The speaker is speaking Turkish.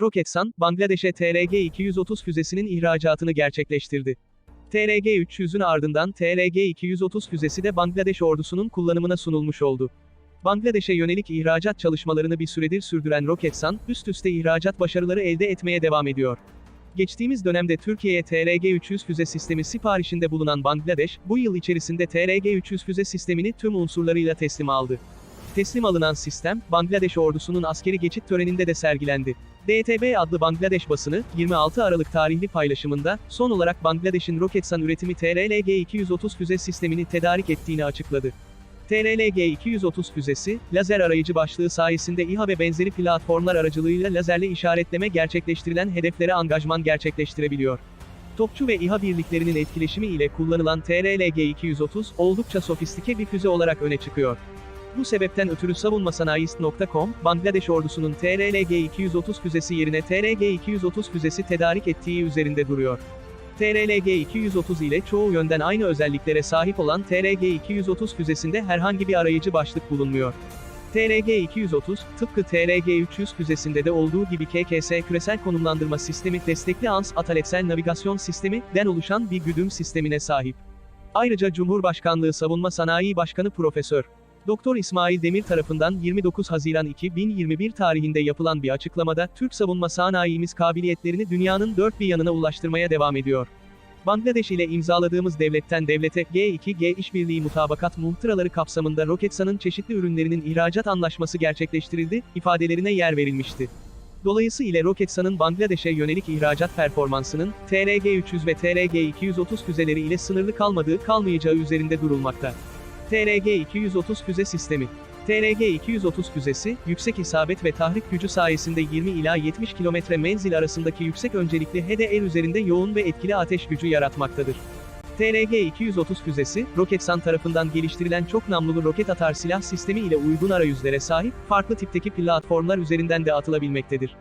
Roketsan, Bangladeş'e TRG-230 füzesinin ihracatını gerçekleştirdi. TRG-300'ün ardından TRG-230 füzesi de Bangladeş ordusunun kullanımına sunulmuş oldu. Bangladeş'e yönelik ihracat çalışmalarını bir süredir sürdüren Roketsan, üst üste ihracat başarıları elde etmeye devam ediyor. Geçtiğimiz dönemde Türkiye'ye TRG-300 füze sistemi siparişinde bulunan Bangladeş, bu yıl içerisinde TRG-300 füze sistemini tüm unsurlarıyla teslim aldı. Teslim alınan sistem, Bangladeş ordusunun askeri geçit töreninde de sergilendi. DTB adlı Bangladeş basını, 26 Aralık tarihli paylaşımında, son olarak Bangladeş'in Roketsan üretimi TRLG-230 füze sistemini tedarik ettiğini açıkladı. TRLG-230 füzesi, lazer arayıcı başlığı sayesinde İHA ve benzeri platformlar aracılığıyla lazerle işaretleme gerçekleştirilen hedeflere angajman gerçekleştirebiliyor. Topçu ve İHA birliklerinin etkileşimi ile kullanılan TRLG-230, oldukça sofistike bir füze olarak öne çıkıyor. Bu sebepten ötürü savunmasanayist.com, Bangladeş ordusunun TRLG-230 füzesi yerine TRG-230 füzesi tedarik ettiği üzerinde duruyor. TRLG-230 ile çoğu yönden aynı özelliklere sahip olan TRG-230 füzesinde herhangi bir arayıcı başlık bulunmuyor. TRG-230, tıpkı TRG-300 füzesinde de olduğu gibi KKS küresel konumlandırma sistemi destekli ANS ataletsel navigasyon sistemi den oluşan bir güdüm sistemine sahip. Ayrıca Cumhurbaşkanlığı Savunma Sanayi Başkanı Profesör Doktor İsmail Demir tarafından 29 Haziran 2021 tarihinde yapılan bir açıklamada, Türk savunma sanayimiz kabiliyetlerini dünyanın dört bir yanına ulaştırmaya devam ediyor. Bangladeş ile imzaladığımız devletten devlete G2G işbirliği mutabakat muhtıraları kapsamında Roketsan'ın çeşitli ürünlerinin ihracat anlaşması gerçekleştirildi, ifadelerine yer verilmişti. Dolayısıyla Roketsan'ın Bangladeş'e yönelik ihracat performansının, TRG-300 ve TRG-230 füzeleri ile sınırlı kalmadığı kalmayacağı üzerinde durulmakta. TRG-230 füze sistemi. TRG-230 füzesi, yüksek isabet ve tahrik gücü sayesinde 20 ila 70 kilometre menzil arasındaki yüksek öncelikli HDR üzerinde yoğun ve etkili ateş gücü yaratmaktadır. TRG-230 füzesi, Roketsan tarafından geliştirilen çok namlulu roket atar silah sistemi ile uygun arayüzlere sahip, farklı tipteki platformlar üzerinden de atılabilmektedir.